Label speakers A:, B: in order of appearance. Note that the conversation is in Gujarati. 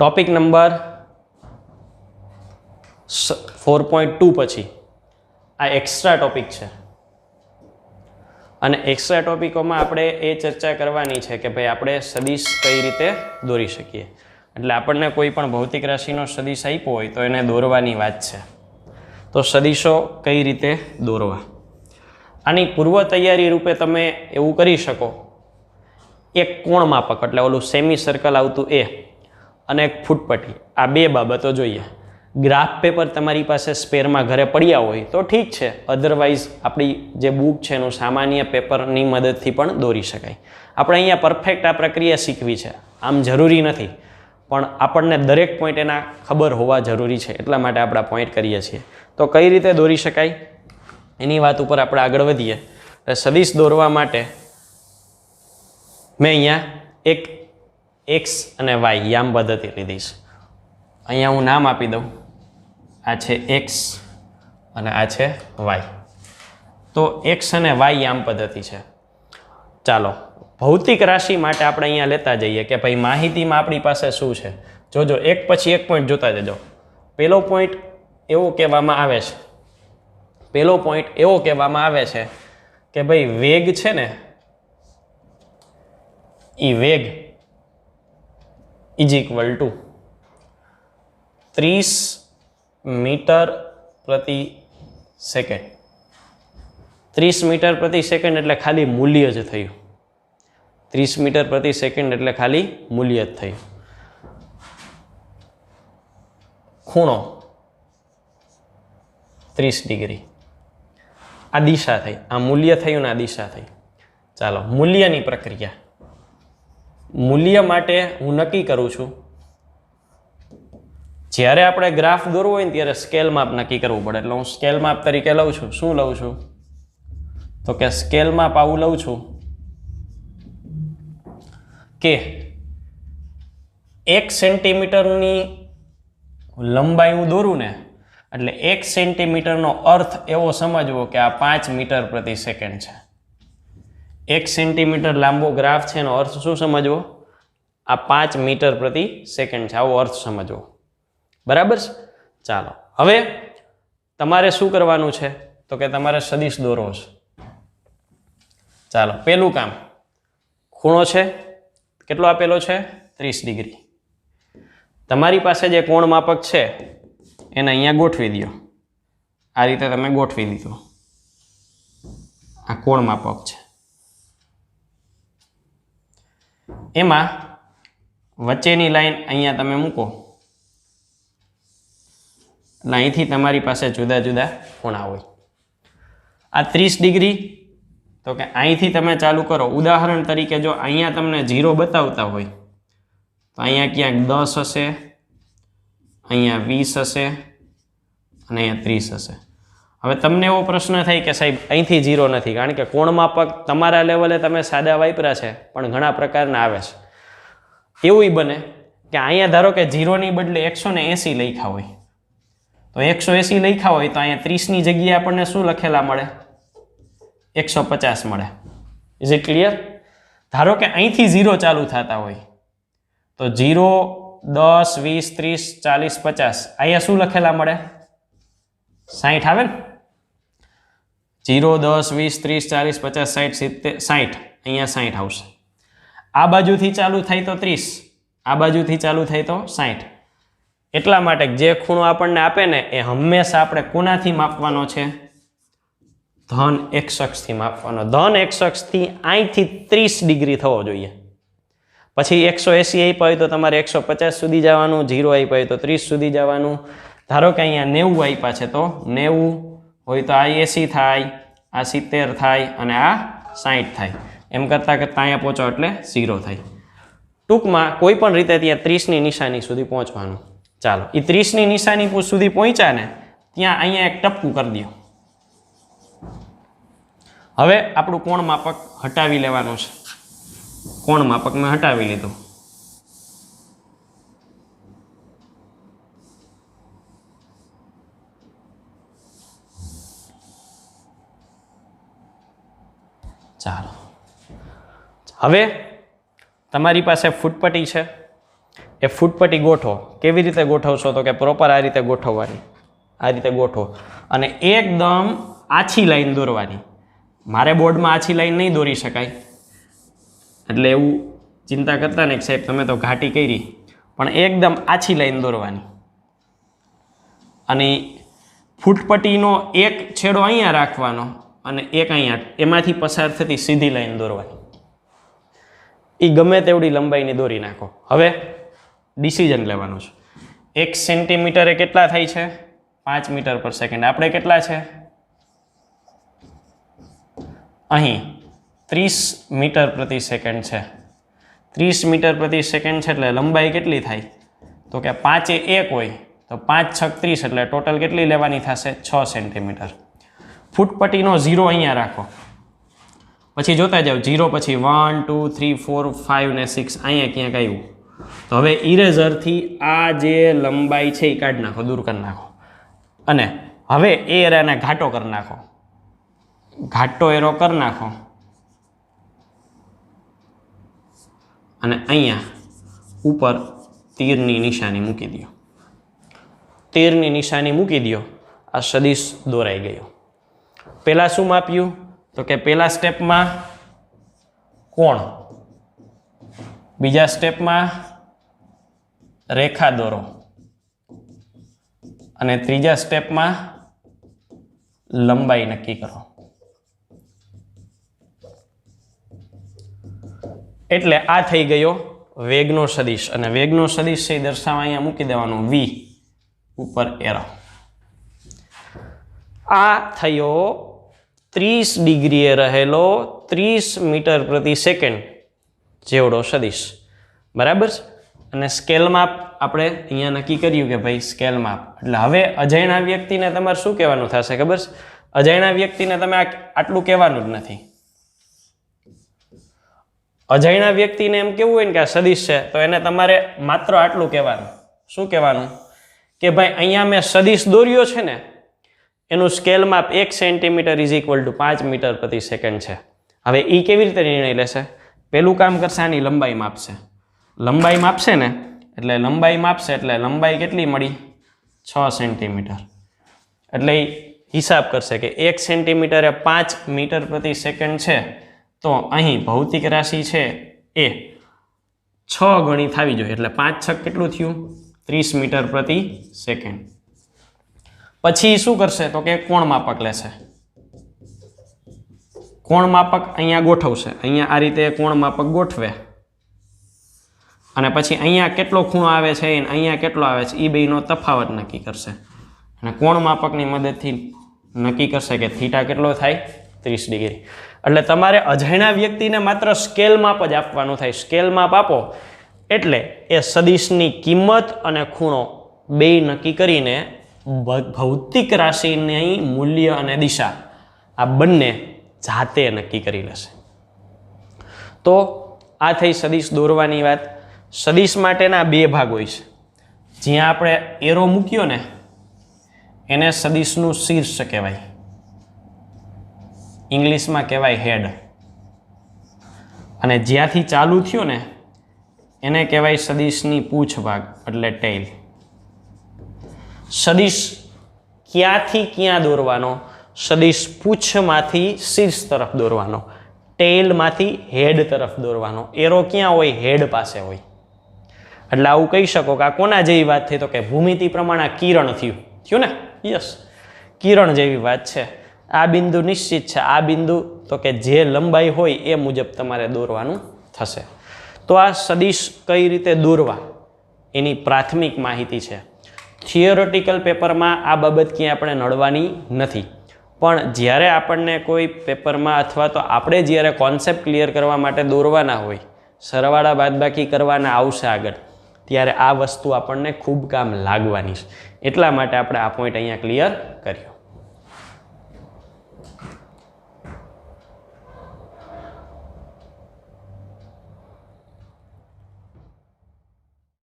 A: Topic number four point two પછી આ એક્સ્ટ્રા ટોપિક છે. અને એક્સ્ટ્રા ટોપિકોમાં આપણે એ ચર્ચા કરવાની છે કે ભાઈ આપણે સદીશ કઈ રીતે દોરી શકીએ. એટલે આપણને કોઈ પણ ભૌતિક રાશિનો સદીશ આપ્યો હોય તો એને દોરવાની વાત છે. તો સદીશો કઈ રીતે દોરવા? આની પૂર્વ તૈયારી રૂપે તમે એવું કરી શકો. એક કોણ માપક, એટલે ઓલું સેમી સર્કલ આવતું એ અને એક ફૂટપટ્ટી. આ બે બાબતો જોઈએ. ગ્રાફ પેપર તમારી પાસે સ્પેરમાં ઘરે પડ્યા હોય તો ઠીક છે. અધરવાઇઝ આપણી જે બુક છે એનું સામાન્ય પેપરની મદદથી પણ દોરી શકાય. આપણે અહીંયા પરફેક્ટ આ પ્રક્રિયા શીખવી છે. આમ જરૂરી નથી. પણ આપણને દરેક પોઈન્ટ એના ખબર હોવા જરૂરી છે. એટલા માટે આપણે પોઈન્ટ કરીએ છીએ. તો કઈ રીતે દોરી શકાય? એની વાત ઉપર આપણે આગળ વધીએ. સદીશ દોરવા માટે મેં અહીંયા એક એક્સ અને વાય યામ પદ્ધતિ લીધી છે અહીંયા હું નામ આપી દઉં. આ છે એક્સ અને આ છે વાય તો એક્સ અને વાય યામ પદ્ધતિ છે. ચાલો, ભૌતિક રાશિ માટે આપણે અહીંયા લેતા જઈએ કે ભાઈ માહિતીમાં આપણી પાસે શું છે? જોજો, એક પછી એક પોઈન્ટ જોતા જજો. પહેલો પોઈન્ટ એવો કહેવામાં આવે છે. પહેલો પોઈન્ટ એવો કહેવામાં આવે છે કે ભાઈ વેગ છે ને એ વેગ ઇઝ ઇક્વલ ટુ ત્રીસ મીટર પ્રતિ સેકન્ડ ત્રીસ મીટર પ્રતિ સેકન્ડ એટલે ખાલી મૂલ્ય જ થયું. ત્રીસ મીટર પ્રતિ સેકન્ડ એટલે ખાલી મૂલ્ય જ થયું. ખૂણો ત્રીસ ડિગ્રી આ દિશા થઈ. આ મૂલ્ય થયું ને આ દિશા થઈ. ચાલો, મૂલ્યની પ્રક્રિયા. મૂલ્ય માટે હું નક્કી કરું છું. જ્યારે આપણે ગ્રાફ દોરવો હોય ને ત્યારે સ્કેલ માપ નક્કી કરવું પડે. એટલે હું સ્કેલ માપ તરીકે લઉં છું. શું લઉં છું? તો કે સ્કેલ માપ આવું લઉં છું કે એક સેન્ટીમીટરની લંબાઈ હું દોરું ને, એટલે એક સેન્ટીમીટરનો અર્થ એવો સમજવો કે આ પાંચ મીટર પ્રતિ સેકન્ડ છે. એક સેન્ટીમીટર લાંબો ગ્રાફ છે, એનો અર્થ શું સમજવો? આ પાંચ મીટર પ્રતિ સેકન્ડ છે, આવો અર્થ સમજવો. બરાબર છે? ચાલો. હવે તમારે શું કરવાનું છે? તો કે તમારે સદીશ દોરવો છે. ચાલો પહેલું કામ. ખૂણો છે, કેટલો આપેલો છે? ત્રીસ ડિગ્રી. તમારી પાસે જે કોણ માપક છે, એને અહીંયા ગોઠવી દો. આ રીતે તમે ગોઠવી દીધો. આ કોણ માપક છે? એમાં વચ્ચેની લાઈન અહીંયા તમે મૂકો. એટલે અહીંથી તમારી પાસે જુદા જુદા ખૂણા હોય. આ ત્રીસ ડિગ્રી, તો કે અહીંથી તમે ચાલુ કરો. ઉદાહરણ તરીકે જો અહીંયા તમને જીરો બતાવતા હોય, તો અહીંયા ક્યાંક દસ હશે, અહીંયા વીસ હશે, અને અહીંયા ત્રીસ હશે. હવે તમને એવો પ્રશ્ન થાય કે સાહેબ, અહીંથી જીરો નથી, કારણ કે કોણ માપક તમારા લેવલે તમે સાદા વાપરા છે, પણ ઘણા પ્રકારના આવે છે. એવું બને કે અહીંયા ધારો કે જીરોની બદલે એકસો ને એંસી લખ્યા હોય. તો એકસો એંસી લખ્યા હોય તો અહીંયા ત્રીસની જગ્યાએ આપણને શું લખેલા મળે? એકસો પચાસ મળે. ઇઝ ઇટ ક્લિયર ધારો કે અહીંથી ઝીરો ચાલુ થતા હોય. તો જીરો દસ, વીસ, ત્રીસ, ચાલીસ, પચાસ, અહીંયા શું લખેલા મળે? સાહીઠ આવે ને? જીરો, દસ, વીસ, ત્રીસ, ચાલીસ, પચાસ સાઠ સિત્તેર સાઠ અહીંયા સાઠ આવશે. આ બાજુથી ચાલુ થાય તો ત્રીસ. આ બાજુથી ચાલુ થાય તો સાઠ એટલા માટે જે ખૂણો આપણને આપે ને એ હંમેશા આપણે કોનાથી માપવાનો છે? ધન એક શખ્સથી માપવાનો. ધન એક શખ્સથી અહીંથી ત્રીસ ડિગ્રી થવો જોઈએ. પછી એકસો એંસી આપ્યા હોય તો તમારે એકસો પચાસ સુધી જવાનું, જીરો આપ્યા હોય તો ત્રીસ સુધી જવાનું. ધારો કે અહીંયા નેવું આપ્યા છે તો નેવું હોય તો આ એસી થાય, આ સિત્તેર થાય અને આ સાહીઠ થાય. એમ કરતાં કરતાં અહીંયા પહોંચો એટલે ઝીરો થાય. ટૂંકમાં કોઈ પણ રીતે ત્યાં ત્રીસની નિશાની સુધી પહોંચવાનું. ચાલો એ ત્રીસની નિશાની સુધી પહોંચ્યા ને, ત્યાં અહીંયા એક ટપકું કરી દો. હવે આપણું કોણ માપક હટાવી લેવાનું છે? કોણ માપક મેં હટાવી લીધું? ચાલો. હવે તમારી પાસે ફૂટપટ્ટી છે. એ ફૂટપટ્ટી ગોઠવો. કેવી રીતે ગોઠવશો તો કે પ્રોપર આ રીતે ગોઠવવાની. આ રીતે ગોઠવો. અને એકદમ આછી લાઈન દોરવાની. મારે બોર્ડમાં આછી લાઈન નહીં દોરી શકાય. એટલે એવું ચિંતા કરતા ને સાહેબ તમે તો ઘાટી કરી. પણ એકદમ આછી લાઈન દોરવાની. અને ફૂટપટ્ટીનો એક છેડો અહીંયા રાખવાનો. અને એક અહીંયા એમાંથી પસાર થતી સીધી લાઈન દોરવાની એ ગમે તેવડી લંબાઈની દોરી નાખો. હવે ડિસિઝન લેવાનું છે. એક સેન્ટીમીટરે કેટલા થાય છે? પાંચ મીટર પર સેકન્ડ આપણે કેટલા છે? અહીં ત્રીસ મીટર પ્રતિ સેકન્ડ છે. ત્રીસ મીટર પ્રતિ સેકન્ડ છે એટલે લંબાઈ કેટલી થાય? તો કે પાંચે એક હોય, તો પાંચ છક ત્રીસ એટલે ટોટલ કેટલી લેવાની થશે? છ સેન્ટીમીટર ફૂટપટ્ટીનો ઝીરો અહીંયા રાખો. પછી જોતા જાઓ, ઝીરો પછી one two three four five ને સિક્સ અહીંયા ક્યાંક આવ્યું. તો હવે ઇરેઝરથી આ જે લંબાઈ છે એ કાઢી નાખો, દૂર કરી નાખો. અને હવે એ એરાને ઘાટો કરી નાખો. ઘાટો એરો કરી નાખો. અને અહીંયા ઉપર તીરની નિશાની મૂકી દો. તીરની નિશાની મૂકી દો. આ સદીશ દોરાઈ ગયો. પહેલાં શું માપ્યું? તો કે પહેલા સ્ટેપમાં કોણ? બીજા સ્ટેપમાં રેખા દોરો. અને ત્રીજા સ્ટેપમાં લંબાઈ નક્કી કરો. એટલે આ થઈ ગયો વેગનો સદિશ. અને વેગનો સદિશ એ દર્શાવવા અહીંયા મૂકી દેવાનું વી ઉપર એરો આ થયો ત્રીસ ડિગ્રીએ રહેલો ત્રીસ મીટર પ્રતિ સેકન્ડ જેવડો સદિશ. બરાબર છે? અને સ્કેલ માપ આપણે અહીંયા નક્કી કર્યું કે ભાઈ સ્કેલ માપ. એટલે હવે અજાણ્યા વ્યક્તિને તમારે શું કહેવાનું થશે ખબર છે? અજાણ્યા વ્યક્તિને તમે આટલું કહેવાનું જ નથી. અજાણ્યા વ્યક્તિને એમ કેવું હોય ને કે આ સદિશ છે, તો એને તમારે માત્ર આટલું કહેવાનું. શું કહેવાનું? કે ભાઈ અહીંયા મેં સદિશ દોર્યો છે ને એનું સ્કેલ માપ એક સેન્ટીમીટર ઇઝ ઇક્વલ ટુ પાંચ મીટર પ્રતિ સેકન્ડ છે. હવે એ કેવી રીતે નિર્ણય લેશે? પહેલું કામ કરશે, આની લંબાઈ માપશે. લંબાઈ માપશે ને, એટલે લંબાઈ માપશે, એટલે લંબાઈ કેટલી મળી? છ સેન્ટીમીટર. એટલે હિસાબ કરશે કે એક સેન્ટીમીટરે પાંચ મીટર પ્રતિ સેકન્ડ છે, તો અહીં ભૌતિક રાશિ છે એ છ ગણી થવી જોઈએ. એટલે પાંચ છ કેટલું થયું? ત્રીસ મીટર પ્રતિ સેકન્ડ પછી શું કરશે તો કે કોણ માપક લેશે? કોણ માપક અહીંયા ગોઠવશે? અહીંયા આ રીતે કોણ માપક ગોઠવે. અને પછી અહીંયા કેટલો ખૂણો આવે છે અને અહીંયા કેટલો આવે છે એ બેનો તફાવત નક્કી કરશે. અને કોણ માપકની મદદથી નક્કી કરશે કે થીટા કેટલો થાય? ત્રીસ ડિગ્રી. એટલે તમારે અજાણ્યા વ્યક્તિને માત્ર સ્કેલ માપ જ આપવાનું થાય. સ્કેલ માપ આપો એટલે એ સદીશની કિંમત અને ખૂણો બે નક્કી કરીને ભૌતિક રાશિની મૂલ્ય અને દિશા આ બંને જાતે નક્કી કરી લેશે. તો આ થઈ સદીશ દોરવાની વાત. સદીશ માટેના બે ભાગ હોય છે. જ્યાં આપણે એરો મૂક્યો ને, એને સદીશનું શીર્ષ કહેવાય. ઇંગ્લિશમાં કહેવાય હેડ. અને જ્યાંથી ચાલુ થયો ને, એને કહેવાય સદીશની પૂછ ભાગ, એટલે ટેલ સદીશ ક્યાંથી ક્યાં દોરવાનો? સદિશ પૂછમાંથી શીર્ષ તરફ દોરવાનો. ટેલમાંથી હેડ તરફ દોરવાનો. એરો ક્યાં હોય? હેડ પાસે હોય. એટલે આવું કહી શકો કે આ કોના જેવી વાત થઈ? તો કે ભૂમિતિ પ્રમાણે આ કિરણ થયું. થયું ને? યસ. કિરણ જેવી વાત છે. આ બિંદુ નિશ્ચિત છે. આ બિંદુ તો કે જે લંબાઈ હોય એ મુજબ તમારે દોરવાનું થશે. તો આ સદિશ કઈ રીતે દોરવા? એની પ્રાથમિક માહિતી છે. થિયોરોટિકલ પેપરમાં આ બાબત ક્યાંય આપણે નડવાની નથી. પણ જ્યારે આપણને કોઈ પેપરમાં અથવા તો આપણે જ્યારે કોન્સેપ્ટ ક્લિયર કરવા માટે દોરવાના હોય, સરવાળા બાદબાકી કરવાના આવશે આગળ, ત્યારે આ વસ્તુ આપણને ખૂબ કામ લાગવાની છે. એટલા માટે આપણે આ પોઈન્ટ અહીંયા ક્લિયર કર્યો.